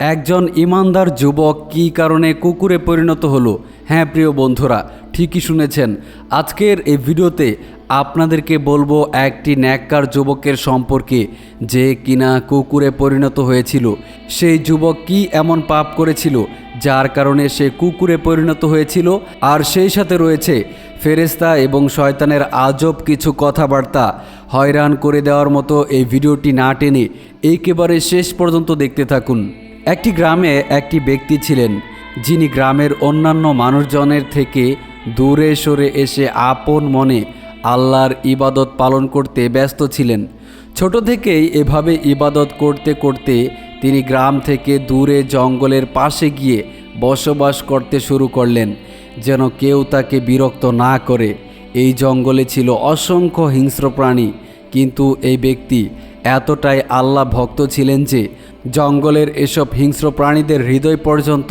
একজন ইমানদার যুবক কী কারণে কুকুরে পরিণত হলো? হ্যাঁ প্রিয় বন্ধুরা, ঠিকই শুনেছেন। আজকের এই ভিডিওতে আপনাদেরকে বলব একটি ন্যাক্কার যুবকের সম্পর্কে, যে কিনা কুকুরে পরিণত হয়েছিল। সেই যুবক কি এমন পাপ করেছিল, যার কারণে সে কুকুরে পরিণত হয়েছিল? আর সেই সাথে রয়েছে ফেরেস্তা এবং শয়তানের আজব কিছু কথাবার্তা। হয়রান করে দেওয়ার মতো এই ভিডিওটি না টেনে একেবারে শেষ পর্যন্ত দেখতে থাকুন। একটি গ্রামে একটি ব্যক্তি ছিলেন, যিনি গ্রামের অন্যান্য মানুষজনের থেকে দূরে সরে এসে আপন মনে আল্লাহর ইবাদত পালন করতে ব্যস্ত ছিলেন। ছোট থেকেই এভাবে ইবাদত করতে করতে তিনি গ্রাম থেকে দূরে জঙ্গলের পাশে গিয়ে বসবাস করতে শুরু করলেন, যেন কেউ তাকে বিরক্ত না করে। এই জঙ্গলে ছিল অসংখ্য হিংস্র প্রাণী, কিন্তু এই ব্যক্তি এতটাই আল্লাহ ভক্ত ছিলেন যে জঙ্গলের এসব হিংস্র প্রাণীদের হৃদয় পর্যন্ত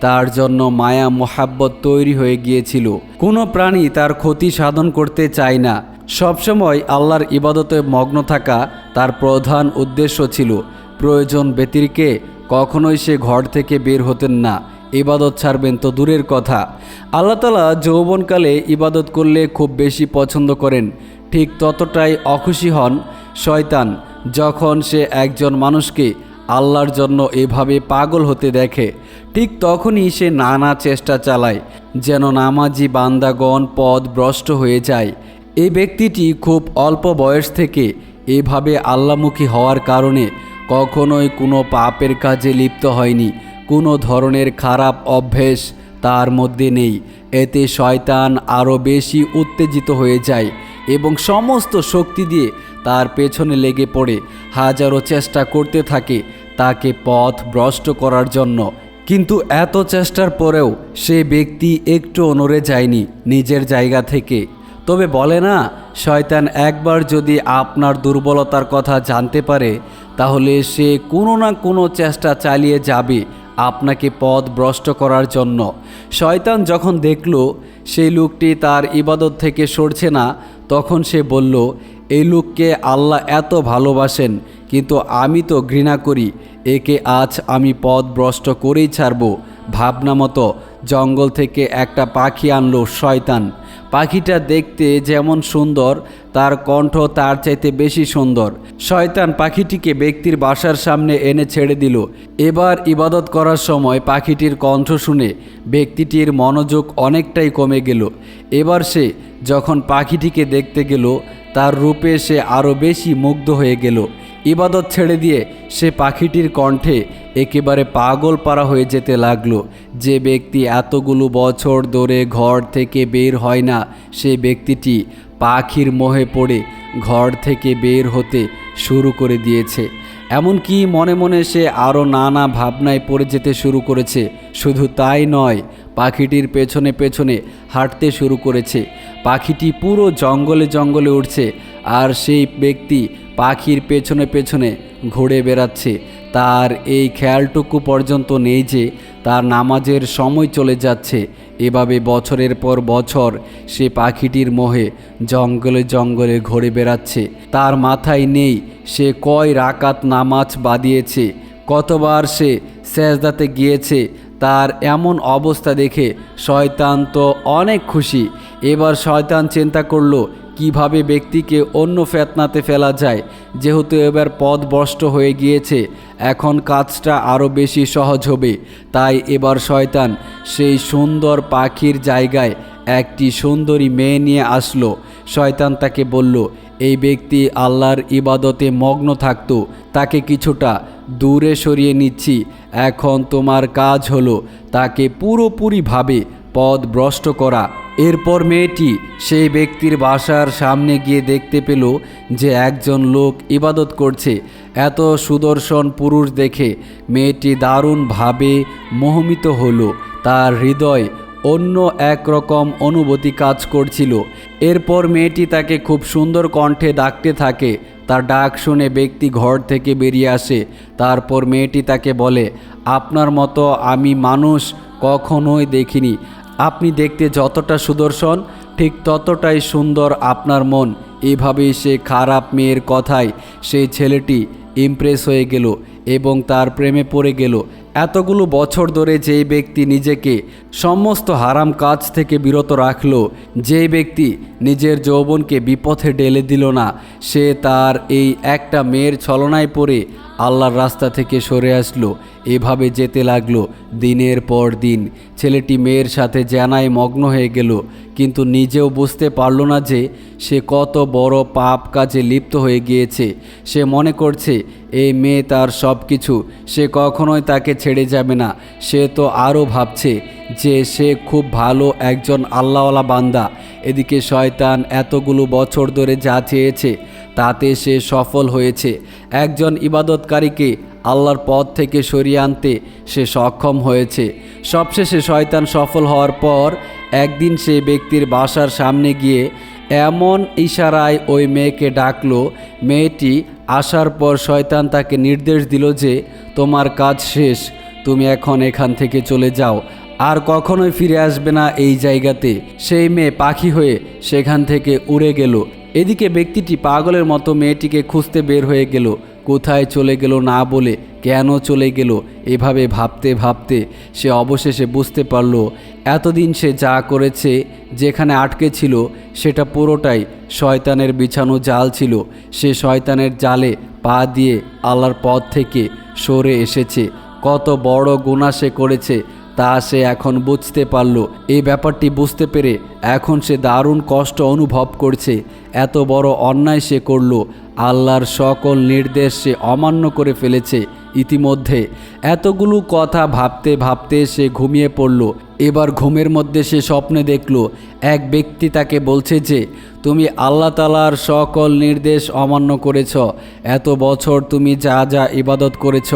তার জন্য মায়া, মোহাব্বত তৈরি হয়ে গিয়েছিল। কোনো প্রাণী তার ক্ষতি সাধন করতে চায় না। সবসময় আল্লাহর ইবাদতে মগ্ন থাকা তার প্রধান উদ্দেশ্য ছিল, প্রয়োজন ব্যতিরিকে কখনোই সে ঘর থেকে বের হতেন না। ইবাদত ছাড়বেন তো দূরের কথা। আল্লাহ তালা যৌবনকালে ইবাদত করলে খুব বেশি পছন্দ করেন। ঠিক ততটাই অখুশি হন শয়তান। যখন সে একজন মানুষকে আল্লাহর জন্য এভাবে পাগল হতে দেখে, ঠিক তখনই সে নানা চেষ্টা চালায়, যেন নামাজি বান্দাগণ পদ ভ্রষ্ট হয়ে যায়। এই ব্যক্তিটি খুব অল্প বয়স থেকে এভাবে আল্লামুখী হওয়ার কারণে কখনোই কোনো পাপের কাজে লিপ্ত হয়নি, কোনো ধরনের খারাপ অভ্যেস তার মধ্যে নেই। এতে শয়তান আরও বেশি উত্তেজিত হয়ে যায় এবং সমস্ত শক্তি দিয়ে তার পেছনে লেগে পড়ে হাজারো চেষ্টা করতে থাকে তাকে পথ ভ্রষ্ট করার জন্য। কিন্তু এত চেষ্টার পরেও সে ব্যক্তি একটু নড়ে যায়নি নিজের জায়গা থেকে। তবে বলে না, শয়তান একবার যদি আপনার দুর্বলতার কথা জানতে পারে, তাহলে সে কোনো না কোনো চেষ্টা চালিয়ে যাবে আপনাকে পথ ভ্রষ্ট করার জন্য। শয়তান যখন দেখল সেই লোকটি তার ইবাদত থেকে সরছে না, তখন সে বলল এই লোককে আল্লাহ এত ভালোবাসেন, কিন্তু আমি তো ঘৃণা করি, একে আজ আমি পথ ভ্রষ্ট করেই ছাড়ব। ভাবনা মতো জঙ্গল থেকে একটা পাখি আনলো শয়তান। পাখিটা দেখতে যেমন সুন্দর, তার কণ্ঠ তার চাইতে বেশি সুন্দর। শয়তান পাখিটিকে ব্যক্তির বাসার সামনে এনে ছেড়ে দিল। এবার ইবাদত করার সময় পাখিটির কণ্ঠ শুনে ব্যক্তিটির মনোযোগ অনেকটাই কমে গেল। এবার সে যখন পাখিটিকে দেখতে গেল তার রূপে সে আরও বেশি মুগ্ধ হয়ে গেল। ইবাদত ছেড়ে দিয়ে সে পাখিটির কণ্ঠে একেবারে পাগল পারা হয়ে যেতে লাগল। যে ব্যক্তি এতগুলো বছর ধরে ঘর থেকে বের হয় না, সে ব্যক্তিটি পাখির মোহে পড়ে ঘর থেকে বের হতে শুরু করে দিয়েছে। এমনকি মনে মনে সে আরও নানা ভাবনায় পড়ে যেতে শুরু করেছে। শুধু তাই নয় পাখিটির পেছনে পেছনে হাঁটতে শুরু করেছে। পাখিটি পুরো জঙ্গলে জঙ্গলে উঠছে আর সেই ব্যক্তি পাখির পেছনে পেছনে ঘুরে বেড়াচ্ছে। তার এই খেয়ালটুকু পর্যন্ত নেই যে তার নামাজের সময় চলে যাচ্ছে। এভাবে বছরের পর বছর সে পাখিটির মোহে জঙ্গলে জঙ্গলে ঘুরে বেড়াচ্ছে। তার মাথায় নেই সে কয় রাকাত নামাজ বাদিয়েছে কতবার সে সেজদাতে গিয়েছে তার এমন অবস্থা দেখে শয়তান তো অনেক খুশি। এবার শয়তান চিন্তা করল, কীভাবে ব্যক্তিকে অন্য ফেতনাতে ফেলা যায়? যেহেতু এবার পথ বষ্ট হয়ে গিয়েছে, এখন কাজটা আরও বেশি সহজ হবে। তাই এবার শয়তান সেই সুন্দর পাখির জায়গায় একটি সুন্দরী মেয়ে নিয়ে আসলো। শয়তান তাকে বলল এই ব্যক্তি আল্লাহর ইবাদতে মগ্ন থাকতো, তাকে কিছুটা দূরে সরিয়ে নিচ্ছি। এখন তোমার কাজ হলো তাকে পুরোপুরিভাবে পদ ভ্রষ্ট করা। এরপর মেয়েটি সেই ব্যক্তির বাসার সামনে গিয়ে দেখতে পেল যে একজন লোক ইবাদত করছে। এত সুদর্শন পুরুষ দেখে মেয়েটি দারুণভাবে মোহমিত হলো। তার হৃদয় অন্য এক রকম অনুভূতি কাজ করছিল। এরপর মেয়েটি তাকে খুব সুন্দর কণ্ঠে ডাকতে থাকে। তার ডাক শুনে ব্যক্তি ঘর থেকে বেরিয়ে আসে। তারপর মেয়েটি তাকে বলে, আপনার মতো আমি মানুষ কখনোই দেখিনি। আপনি দেখতে যতটা সুদর্শন, ঠিক ততটাই সুন্দর আপনার মন। এভাবেই সে খারাপ মেয়ের কথায় সেই ছেলেটি ইমপ্রেস হয়ে গেল এবং তার প্রেমে পড়ে গেল। এতগুলো বছর ধরে যেই ব্যক্তি নিজেকে সমস্ত হারাম কাজ থেকে বিরত রাখল, যেই ব্যক্তি নিজের যৌবনকে বিপথে ডেলে দিল না, সে তার এই একটা মেয়ের ছলনায় পড়ে আল্লাহর রাস্তা থেকে সরে আসলো, এভাবে যেতে লাগল দিনের পর দিন। ছেলেটি মেয়ের সাথে জানায় মগ্ন হয়ে গেল, কিন্তু নিজেও বুঝতে পারল না যে সে কত বড় পাপ কাজে লিপ্ত হয়ে গিয়েছে। সে মনে করছে, এই মেয়ে তার সব কিছু সে কখনোই তাকে ছেড়ে যাবে না। সে তো আরও ভাবছে যে সে খুব ভালো একজন আল্লাহওয়ালা বান্দা। এদিকে শয়তান এতগুলো বছর ধরে যা চেয়েছে তাতে সে সফল হয়েছে। একজন ইবাদতকারীকে আল্লাহর পথ থেকে সরিয়ে আনতে সে সক্ষম হয়েছে। সবশেষে শয়তান সফল হওয়ার পর একদিন সে ব্যক্তির বাসার সামনে গিয়ে এমন ইশারায় ওই মেয়েকে ডাকল, মেয়েটি, আসার পর শয়তান তাকে নির্দেশ দিল যে তোমার কাজ শেষ, তুমি এখন এখান থেকে চলে যাও, আর কখনোই ফিরে আসবে না এই জায়গাতে। সেই মেয়ে পাখি হয়ে সেখান থেকে উড়ে গেল। এদিকে ব্যক্তিটি পাগলের মতো মেয়েটিকে খুঁজতে বের হয়ে গেল। কোথায় চলে গেল না বলে, কেন চলে গেল, এভাবে ভাবতে ভাবতে সে অবশেষে বুঝতে পারল, এতদিন সে যা করেছে, যেখানে আটকে ছিল, সেটা পুরোটাই শয়তানের বিছানো জাল ছিল। সে শয়তানের জালে পা দিয়ে আল্লাহর পথ থেকে সরে এসেছে। কত বড় গুণা সে করেছে তা সে এখন বুঝতে পারল। এই ব্যাপারটি বুঝতে পেরে এখন সে দারুণ কষ্ট অনুভব করছে। এত বড় অন্যায় সে করল। আল্লাহর সকল নির্দেশ সে অমান্য করে ফেলেছে ইতিমধ্যে। এতগুলো কথা ভাবতে ভাবতে সে ঘুমিয়ে পড়ল। এবার ঘুমের মধ্যে সে স্বপ্নে দেখল, এক ব্যক্তি তাকে বলছে যে, তুমি আল্লাহ তালার সকল নির্দেশ অমান্য করেছ। এত বছর তুমি যা যা ইবাদত করেছ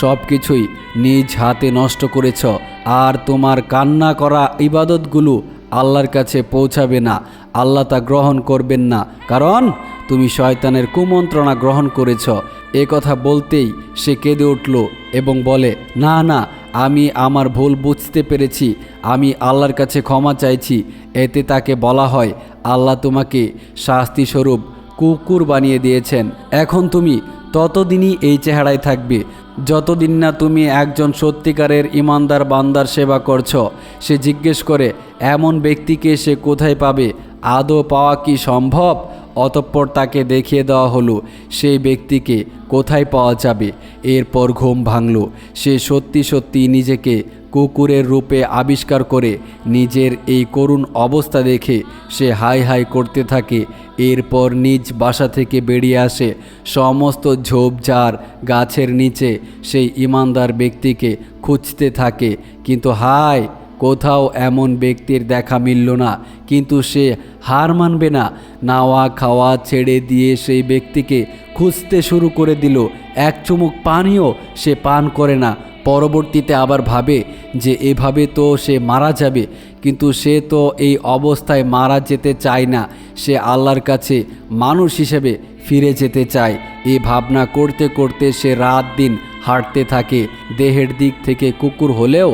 সব কিছুই নিজ হাতে নষ্ট করেছ। আর তোমার কান্না করা ইবাদতগুলো আল্লাহর কাছে পৌঁছাবে না। আল্লাহ তা গ্রহণ করবেন না। কারণ তুমি শয়তানের কুমন্ত্রণা গ্রহণ করেছ। এ কথা বলতেই সে কেঁদে উঠল এবং বলে, না না, আমি আমার ভুল বুঝতে পেরেছি। আমি আল্লাহর কাছে ক্ষমা চাইছি। এতে তাকে বলা হয়, আল্লাহ তোমাকে শাস্তিস্বরূপ কুকুর বানিয়ে দিয়েছেন। এখন তুমি ততদিনই এই চেহারায় থাকবে। যতদিন না তুমি একজন সত্যিকারের ইমানদার বান্দার সেবা করছ, সে জিজ্ঞেস করে, এমন ব্যক্তিকে সে কোথায় পাবে? আদৌ পাওয়া কি সম্ভব? অতঃপর তাকে দেখিয়ে দেওয়া হলো, সেই ব্যক্তিকে কোথায় পাওয়া যাবে? এরপর ঘুম ভাঙল। সে সত্যি সত্যি নিজেকে কুকুরের রূপে আবিষ্কার করে নিজের এই করুণ অবস্থা দেখে সে হাই হাই করতে থাকে। এরপর নিজ বাসা থেকে বেরিয়ে আসে সমস্ত ঝোপঝাড় গাছের নিচে। সেই ইমানদার ব্যক্তিকে খুঁজতে থাকে। কিন্তু হায়, কোথাও এমন ব্যক্তির দেখা মিলল না। কিন্তু সে হার মানবে না। নাওয়া খাওয়া ছেড়ে দিয়ে সেই ব্যক্তিকে খুঁজতে শুরু করে দিল। এক চুমুক পানিও সে পান করে না। পরবর্তীতে আবার ভাবে যে এভাবে তো সে মারা যাবে, কিন্তু সে তো এই অবস্থায় মারা যেতে চায় না। সে আল্লাহর কাছে মানুষ হিসেবে ফিরে যেতে চায়। এ ভাবনা করতে করতে সে রাত দিন হাঁটতে থাকে। দেহের দিক থেকে কুকুর হলেও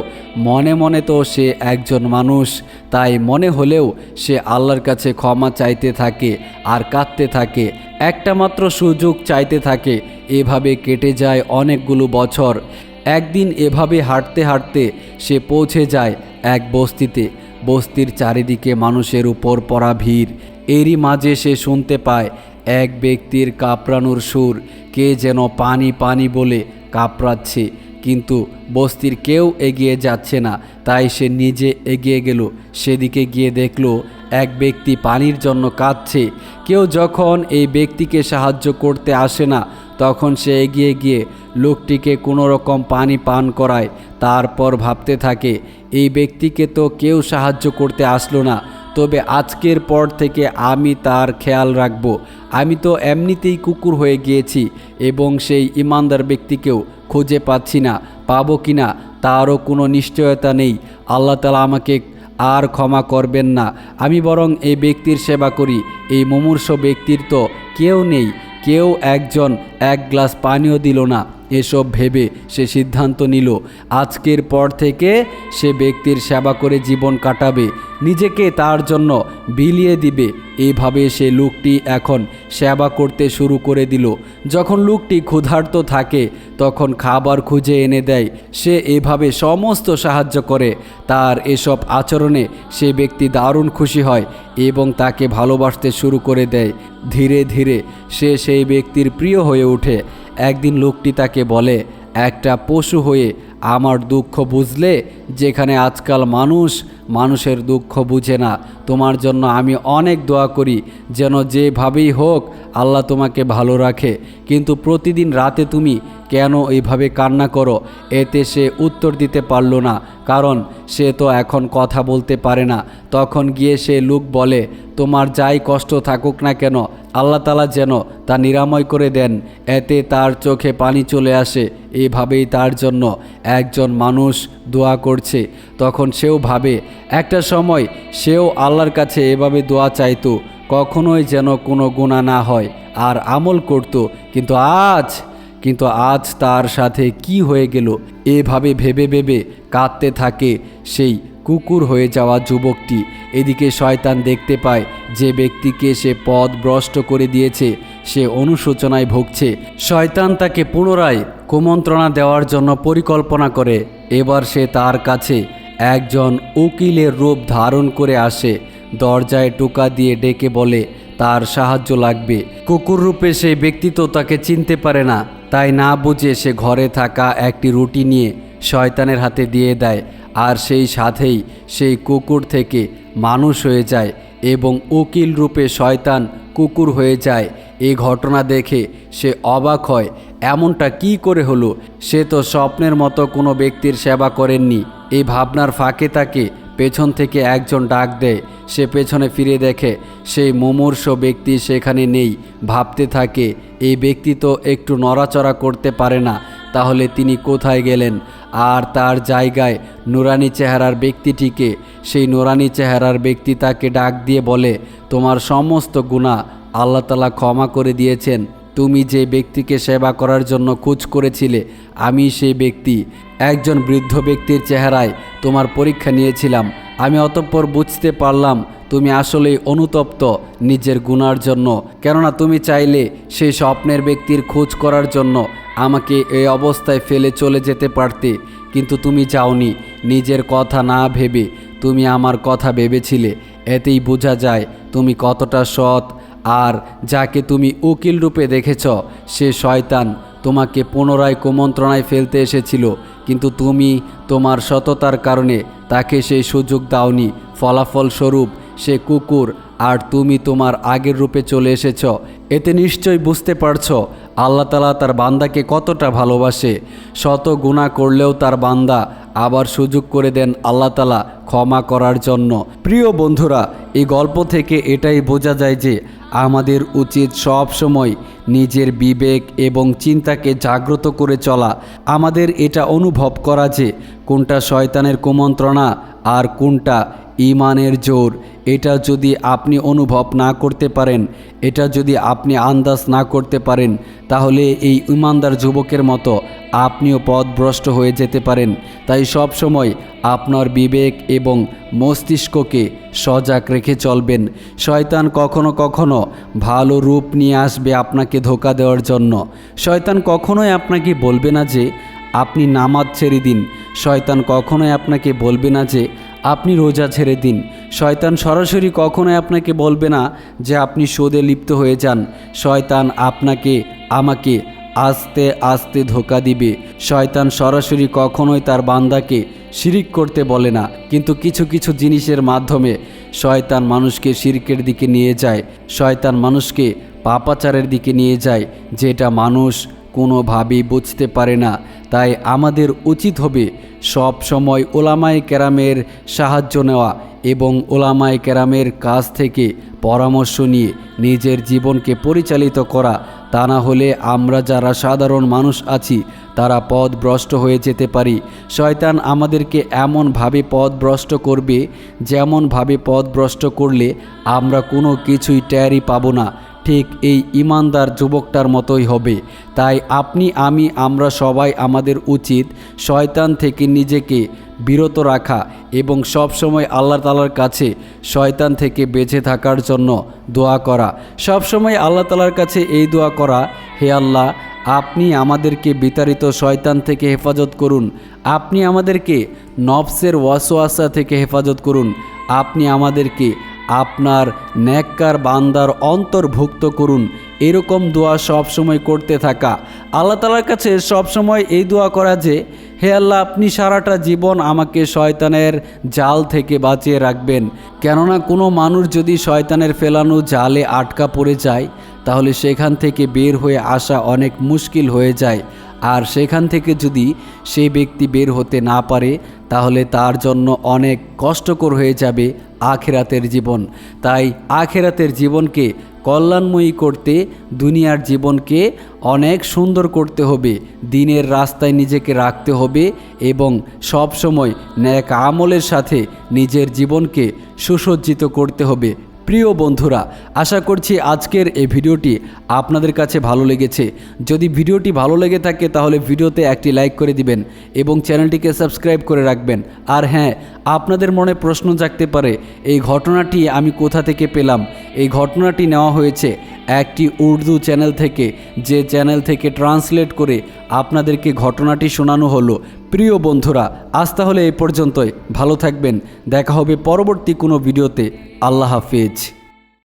মনে মনে তো সে একজন মানুষ। তাই মনে হলেও সে আল্লাহর কাছে ক্ষমা চাইতে থাকে আর কাঁদতে থাকে। একটা মাত্র সুযোগ চাইতে থাকে। এভাবে কেটে যায় অনেকগুলো বছর। একদিন এভাবে হাঁটতে হাঁটতে সে পৌঁছে যায় এক বস্তিতে। বস্তির চারিদিকে মানুষের উপর পড়া ভিড়। এরই মাঝে সে শুনতে পায় এক ব্যক্তির কাপড়ানোর সুর। কে যেন পানি পানি বলে কাপড়াচ্ছে। কিন্তু বস্তির কেউ এগিয়ে যাচ্ছে না। তাই সে নিজে এগিয়ে গেল। সেদিকে গিয়ে দেখল এক ব্যক্তি পানির জন্য কাঁদছে। কেউ যখন এই ব্যক্তিকে সাহায্য করতে আসে না তখন সে এগিয়ে গিয়ে লোকটিকে কোনো রকম পানি পান করায়, তারপর ভাবতে থাকে, এই ব্যক্তিকে তো কেউ সাহায্য করতে আসলো না, তবে আজকের পর থেকে আমি তার খেয়াল রাখব। আমি তো এমনিতেই কুকুর হয়ে গিয়েছি এবং সেই ইমানদার ব্যক্তিকেও খুঁজে পাচ্ছি না, পাবো কি না, তারও কোনো নিশ্চয়তা নেই। আল্লাহ তালা আমাকে আর ক্ষমা করবেন না। আমি বরং এই ব্যক্তির সেবা করি, এই মুমূর্ষ ব্যক্তির তো কেউ নেই। কেউ একজন এক গ্লাস পানীয় দিল না। এসব ভেবে সে সিদ্ধান্ত নিল, আজকের পর থেকে সে ব্যক্তির সেবা করে জীবন কাটাবে, নিজেকে তার জন্য বিলিয়ে দিবে। এইভাবে সে লোকটি এখন সেবা করতে শুরু করে দিল। যখন লোকটি ক্ষুধার্ত থাকে, তখন খাবার খুঁজে এনে দেয়। সে এভাবে সমস্ত সাহায্য করে। তার এসব আচরণে সে ব্যক্তি দারুণ খুশি হয় এবং তাকে ভালোবাসতে শুরু করে দেয়। ধীরে ধীরে সে সেই ব্যক্তির প্রিয় হয়ে ওঠে। একদিন লোকটি তাকে বলে, একটা পশু হয়ে আমার দুঃখ বুঝলে, যেখানে আজকাল মানুষ, মানুষের দুঃখ বুঝে না। তোমার জন্য আমি অনেক দোয়া করি, যেন যেভাবেই হোক, আল্লাহ তোমাকে ভালো রাখে। কিন্তু প্রতিদিন রাতে তুমি কেন এইভাবে কান্না করো? এতে সে উত্তর দিতে পারল না, কারণ সে তো এখন কথা বলতে পারে না। তখন গিয়ে সে লোক বলে, তোমার যাই কষ্ট থাকুক না কেন, আল্লাহ তালা যেন তা নিরাময় করে দেন। এতে তার চোখে পানি চলে আসে এইভাবেই তার জন্য একজন মানুষ দোয়া করছে। তখন সেও ভাবে, একটা সময় সেও আল্লাহর কাছে এভাবে দোয়া চাইতো, কখনোই যেন কোনো গুণা না হয়, আর আমল করত, কিন্তু আজ কিন্তু আজ তার সাথে কি হয়ে গেল, এভাবে ভেবে ভেবে কাঁদতে থাকে সেই কুকুর হয়ে যাওয়া যুবকটি। এদিকে শয়তান দেখতে পায় যে ব্যক্তিকে সে পথ ভ্রষ্ট করে দিয়েছে, সে অনুশোচনায় ভুগছে। শয়তান তাকে পুনরায় কুমন্ত্রণা দেওয়ার জন্য পরিকল্পনা করে। এবার সে তার কাছে একজন উকিলের রূপ ধারণ করে আসে। দরজায় টোকা দিয়ে ডেকে বলে, তার সাহায্য লাগবে। কুকুর রূপে সেই ব্যক্তি তো তাকে চিনতে পারে না। তাই না বুঝে সে ঘরে থাকা একটি রুটি নিয়ে শয়তানের হাতে দিয়ে দেয়, আর সেই সাথেই সেই কুকুর থেকে মানুষ হয়ে যায় এবং উকিল রূপে শয়তান কুকুর হয়ে যায়। এই ঘটনা দেখে সে অবাক হয়, এমনটা কি করে হলো? সে তো স্বপ্নের মতো কোনো ব্যক্তির সেবা করেননি। এই ভাবনার ফাঁকে তাকে পেছন থেকে একজন ডাক দেয়। সে পেছনে ফিরে দেখে, সেই মুমূর্ষ ব্যক্তি সেখানে নেই, ভাবতে থাকে, এই ব্যক্তি তো একটু নড়াচড়া করতে পারে না, তাহলে তিনি কোথায় গেলেন? আর তার জায়গায় নুরানি চেহারার ব্যক্তিটিকে, সেই নুরানি চেহারার ব্যক্তি তাকে ডাক দিয়ে বলে, তোমার সমস্ত গুণা আল্লাহ তালা ক্ষমা করে দিয়েছেন। তুমি যে ব্যক্তিকে সেবা করার জন্য খোঁজ করেছিলে, আমি সেই ব্যক্তি। একজন বৃদ্ধ ব্যক্তির চেহারায় তোমার পরীক্ষা নিয়েছিলাম। আমি অতঃপর বুঝতে পারলাম তুমি আসলেই অনুতপ্ত নিজের গুণার জন্য। কেননা তুমি চাইলে সেই স্বপ্নের ব্যক্তির খোঁজ করার জন্য আমাকে এই অবস্থায় ফেলে চলে যেতে পারতে। কিন্তু তুমি চাওনি নিজের কথা না ভেবে তুমি আমার কথা ভেবেছিলে। এতেই বোঝা যায় তুমি কতটা সৎ আর যাকে তুমি উকিল রূপে দেখেছ, সে শয়তান তোমাকে পুনরায় কুমন্ত্রণায় ফেলতে এসেছিল, কিন্তু তুমি তোমার সততার কারণে তাকে সেই সুযোগ দাওনি। ফলাফলস্বরূপ সে কুকুর আর তুমি তোমার আগের রূপে চলে এসেছ। এতে নিশ্চয়ই বুঝতে পারছ আল্লাহ তালা তার বান্দাকে কতটা ভালোবাসে, শত গুণা করলেও তার বান্দা আবার সুযোগ করে দেন আল্লাহ তালা ক্ষমা করার জন্য। প্রিয় বন্ধুরা, এই গল্প থেকে এটাই বোঝা যায় যে আমাদের উচিত সব সময় নিজের বিবেক এবং চিন্তাকে জাগ্রত করে চলা। আমাদের এটা অনুভব করা যে কোনটা শয়তানের কুমন্ত্রণা আর কোনটা ইমানের জোর। এটা যদি আপনি অনুভব না করতে পারেন, এটা যদি আপনি আন্দাজ না করতে পারেন, তাহলে এই ইমানদার যুবকের মতো আপনিও পথভ্রষ্ট হয়ে যেতে পারেন। তাই সব সময় আপনার বিবেক এবং মস্তিষ্ককে সজাগ রেখে চলবেন। শয়তান কখনো কখনো ভালো রূপ নিয়ে আসবে আপনাকে ধোকা দেওয়ার জন্য। শয়তান কখনোই আপনাকে বলবে না যে, আপনি নামাজ ছেড়ে দিন। শয়তান কখনোই আপনাকে বলবে না যে আপনি রোজা ছেড়ে দিন। শয়তান সরাসরি কখনোই আপনাকে বলবে না যে আপনি সোদে লিপ্ত হয়ে যান। শয়তান আপনাকে, আমাকে আস্তে আস্তে ধোকা দিবে। শয়তান সরাসরি কখনোই তার বান্দাকে শিরিক করতে বলে না। কিন্তু কিছু কিছু জিনিসের মাধ্যমে শয়তান মানুষকে শিরকের দিকে নিয়ে যায়। শয়তান মানুষকে পাপাচারের দিকে নিয়ে যায়, যেটা মানুষ কোনোভাবেই বুঝতে পারে না। তাই আমাদের উচিত হবে সব সময় ওলামাই কেরামের সাহায্য নেওয়া এবং ওলামাই কেরামের কাছ থেকে পরামর্শ নিয়ে নিজের জীবনকে পরিচালিত করা। তা না হলে আমরা যারা সাধারণ মানুষ আছি, তারা পথভ্রষ্ট হয়ে যেতে পারি। শয়তান আমাদেরকে এমনভাবে পথভ্রষ্ট করবে, যেমনভাবে পথভ্রষ্ট করলে আমরা কোনো কিছুই ট্যারি পাবো না। ঠিক এই ইমানদার যুবকটার মতোই হবে। তাই আপনি, আমি, আমরা সবাই আমাদের উচিত শয়তান থেকে নিজেকে বিরত রাখা এবং সব সময় আল্লাহ তালার কাছে শয়তান থেকে বেঁচে থাকার জন্য দোয়া করা। সব সময় আল্লাহ তালার কাছে এই দোয়া করা, হে আল্লাহ, আপনি আমাদেরকে বিতাড়িত শয়তান থেকে হেফাজত করুন। আপনি আমাদেরকে নফসের ওয়াসোয়াসা থেকে হেফাজত করুন। আপনি আমাদেরকে আপনার ন্যাক্কার বান্দার অন্তর্ভুক্ত করুন। এরকম দোয়া সব সময় করতে থাকা। আল্লাহ তালার কাছে সব সময় এই দোয়া করা যে, হে আল্লাহ, আপনি সারাটা জীবন আমাকে শয়তানের জাল থেকে বাঁচিয়ে রাখবেন। কেননা কোনো মানুষ যদি শয়তানের ফেলানো জালে আটকা পড়ে যায়, তাহলে সেখান থেকে বের হয়ে আসা অনেক মুশকিল হয়ে যায়। আর সেখান থেকে যদি সেই ব্যক্তি বের হতে না পারে, তাহলে তার জন্য অনেক কষ্টকর হয়ে যাবে। আখেরাতের জীবন। তাই আখেরাতের জীবনকে কল্যাণময়ী করতে দুনিয়ার জীবনকে অনেক সুন্দর করতে হবে। দিনের রাস্তায় নিজেকে রাখতে হবে এবং সবসময় ন্যাক আমলের সাথে নিজের জীবনকে সুসজ্জিত করতে হবে। প্রিয় বন্ধুরা, আশা করছি আজকের এই ভিডিওটি আপনাদের কাছে ভালো লেগেছে। যদি ভিডিওটি ভালো লেগে থাকে, তাহলে ভিডিওতে একটি লাইক করে দিবেন এবং চ্যানেলটিকে সাবস্ক্রাইব করে রাখবেন। আর হ্যাঁ আপনাদের মনে প্রশ্ন জাগতে পারে, এই ঘটনাটি আমি কোথা থেকে পেলাম? এই ঘটনাটি নেওয়া হয়েছে একটি উর্দু চ্যানেল থেকে, যে চ্যানেল থেকে ট্রান্সলেট করে আপনাদেরকে ঘটনাটি শোনানো হলো। প্রিয় বন্ধুরা, আজ তাহলে এই পর্যন্তই। ভালো থাকবেন। দেখা হবে পরবর্তী কোনো ভিডিওতে। আল্লাহ হাফিজ।